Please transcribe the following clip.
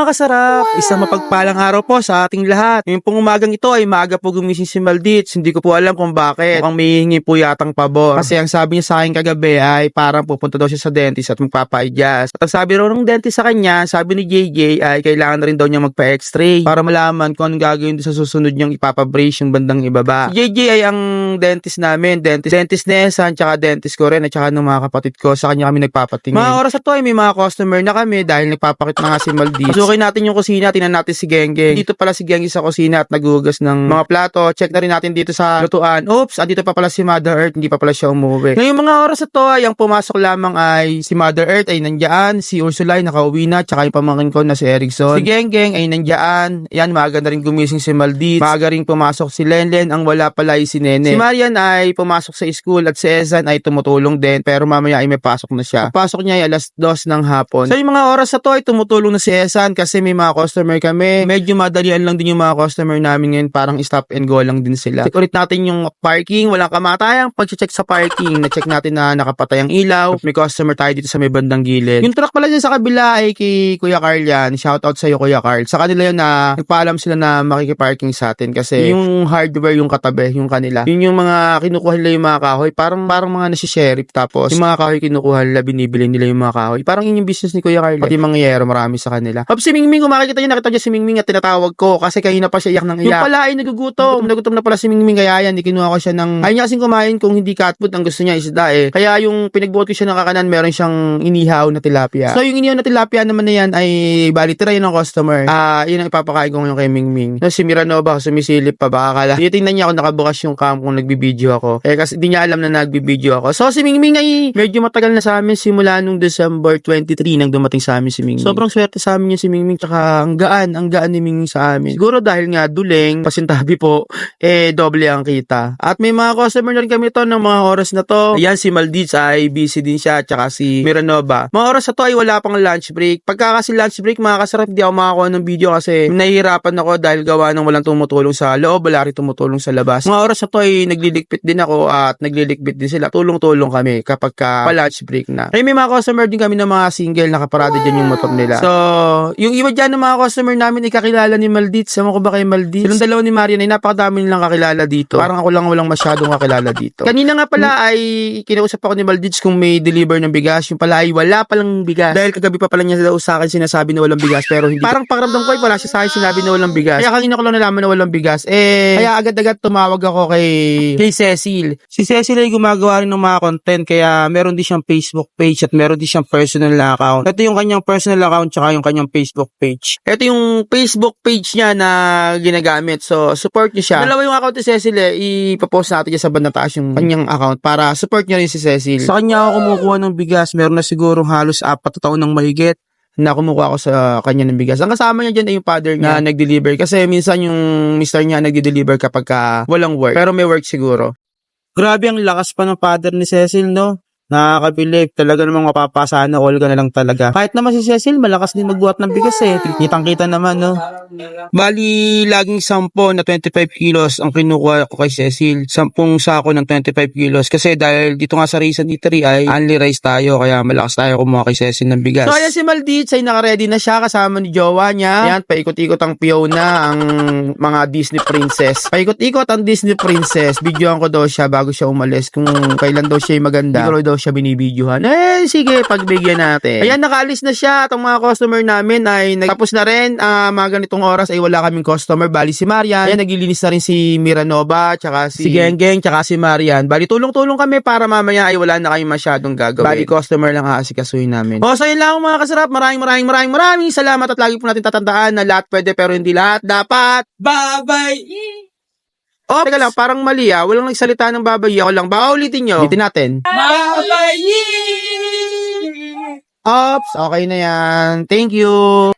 mga kasarap, isang mapagpalang araw po sa ating lahat. Ngayon pong umagang ito ay maaga po gumising si Maldits. Hindi ko po alam kung bakit. Mukhang may hihingi po yatang pabor. Kasi ang sabi niya sa akin kagabi ay parang pupunta daw siya sa dentist at magpapa-adjust. At ang sabi raw ng dentist sa kanya, sabi ni JJ ay kailangan na rin daw niya magpa-x-ray para malaman kung anong gagawin sa susunod niyang ipapabrace yung bandang ibaba. Si JJ ay ang dentist namin, dentist, dentist ni Esan, tsaka dentist ko rin at tsaka ng mga kapatid ko. Sa kanya kami nagpapatingin. Mga oras na to ay may mga customer na kami dahil nagpapakit na nga si Maldives. Pasukin natin yung kusina, tingnan natin si Gengeng. Dito pala si Gengeng sa kusina at nagugas ng mga plato. Check na rin natin dito sa lutuan. Oops, andito pa pala si Mother Earth, hindi pa pala siya umuwi. Ngayong mga oras na to ay ang pumasok lamang ay si Mother Earth ay nandiyan, si Ursula ay nakauwi na, tsaka yung pamangkin ko na si Erickson. Si Gengeng ay nandiyan. Yan, maaga na rin gumising si Maldives. Maaga rin pumasok si Lenlen, ang wala pala ay si Nene. Si Marian ay pumasok sa school at si Ezan ay tumutulong din, pero mamaya ay may pasok na siya. Pasok niya ay alas 2 ng hapon. So yung mga oras na to ay tumutulong na si Ezan kasi may mga customer kami. Medyo madalian lang din yung mga customer namin ngayon, parang stop and go lang din sila. Check ulit natin yung parking, walang kamatayang pag-check sa parking. Na-check natin na nakapatay ang ilaw. May customer tayo dito sa may bandang gilid. Yung truck pala dyan sa kabila ay kay Kuya Carl yan. Shout out sa iyo Kuya Carl. Sa kanila yun na nagpaalam sila na makikiparking sa atin kasi yung hardware yung katabi, yung kanila. Yun yung mga kinukuha nila yung mga kahoy. Parang parang mga nasi-sheriff tapos yung mga kahoy kinukuha nila, binibili nila yung mga kahoy. Parang yun yung business ni Kuya Carl. Pati mga yero, marami sa kanila. Tapos si Mingming, kung makikita niyo, nakita niyo si Mingming at tinatawag ko kasi kanina pa siya iyak ng iyak. Yung pala ay nagugutom. Nagutom na pala si Mingming kaya yan, kinuha ko siya ng... Ayaw niya kasing kumain kung hindi cat food, ang gusto niya isda eh. Kaya yung pinagbuhat ko siya ng kakanan, meron siyang inihaw na tilapia. So yung inihaw na tilapia naman na yan ay bali tira yun ng customer. Ah, yun ang ipapakain ko ngayon kay Mingming. No, si Miranova, sumisilip pa baka akala. Tinitingnan niya ako nakabukas yung cam kung nagbibideo ako. Eh kasi di niya alam na nagbibideo ako. So si Mingming ay medyo matagal na sa amin simula nung December 23 nang dumating sa amin si Mingming. Sobrang swerte sa amin yung si Mingming tsaka ang gaan, ang gaan ni Mingming sa amin. Siguro dahil nga duling, pasintabi po, eh doble ang kita. At may mga customer na rin kami to ng mga oras na to. Ayan si Maldives ay busy din siya tsaka si Miranova. Mga oras na to ay wala pang lunch break. Pagka kasi lunch break mga kasarap, di ako makakuha ng video kasi nahihirapan ako dahil gawa ng walang tumutulong sa loob, wala rin tumutulong sa labas. Mga oras na to ay nagliligpit din ako at nagliligpit din sila. Tulong-tulong kami kapag ka pa-lunch break na. Ay may mga customer din kami ng mga single nakaparada dyan yung motor nila. So, yung iba dyan ng mga customer namin ay kakilala ni Maldit. Sama ko ba kay Maldit? Silang dalawa ni Marian ay napakadami nilang kakilala dito. Parang ako lang walang masyadong kakilala dito. Kanina nga pala ay kinausap ako ni Maldits kung may deliver ng bigas. Yung pala ay wala palang bigas. Dahil kagabi pa pala niya daw sa akin sinasabi na walang bigas pero hindi. Parang pakiramdam ko ay wala siya sa akin sinabi na walang bigas. Kaya kanina ko lang nalaman na walang bigas. Eh, kaya agad-agad tumawag ako kay kay Cecil. Si Cecil ay gumagawa rin ng mga content kaya meron din siyang Facebook page at meron din siyang personal na account. Ito yung kanyang personal account tsaka yung kanyang Facebook page. Ito yung Facebook page niya na ginagamit. So, support niyo siya. Dalawa yung account ni Cecil eh. Ipapost natin niya sa banda taas yung kanyang account para support niya rin si Cecil. Sa kanya ako kumukuha ng bigas. Meron na siguro halos apat na taon ng mahigit na kumukuha ako sa kanya ng bigas. Ang kasama niya dyan ay yung father niya na nag-deliver. Kasi minsan yung mister niya nag-deliver kapag ka walang work. Pero may work siguro. Grabe ang lakas pa ng father ni Cecil, no? Nakakabilib. Talaga namang mapapasana all ka na lang talaga. Kahit naman si Cecil, malakas din magbuhat ng bigas eh. Kitang-kita naman, no? Bali, laging 10 na 25 kilos ang kinukuha ko kay Cecil. 10 sako ng 25 kilos. Kasi dahil dito nga sa Raisin Eatery ay only rice tayo. Kaya malakas tayo kumuha kay Cecil ng bigas. So, ayan si Maldit. Ay nakaready na siya kasama ni jowa niya. Ayan, paikot-ikot ang Fiona, ang mga Disney princess. Paikot-ikot ang Disney princess. Videoan ko daw siya bago siya umalis. Kung kailan daw siya maganda. Siguro daw siya binibidyohan. Eh, sige, pagbigyan natin. Ayan, nakaalis na siya. At ang mga customer namin ay nagtapos na rin. Ah, mga ganitong oras ay wala kaming customer. Bali si Marian. Ayan, naglilinis na rin si Miranova, tsaka si, si Gengeng, tsaka si Marian. Bali, tulong-tulong kami para mamaya ay wala na kayong masyadong gagawin. Bali, customer lang aasikasuhin namin. O, so yun lang mga kasarap. Maraming maraming maraming maraming salamat at lagi po natin tatandaan na lahat pwede pero hindi lahat dapat. Bye-bye! Oh, teka lang, parang mali ah. Walang nagsalita ng babayi. Ako lang. Baka ulitin nyo. Ulitin natin. Ops, okay na yan. Thank you.